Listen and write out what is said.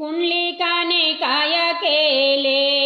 कुण्डलिकाने काय केले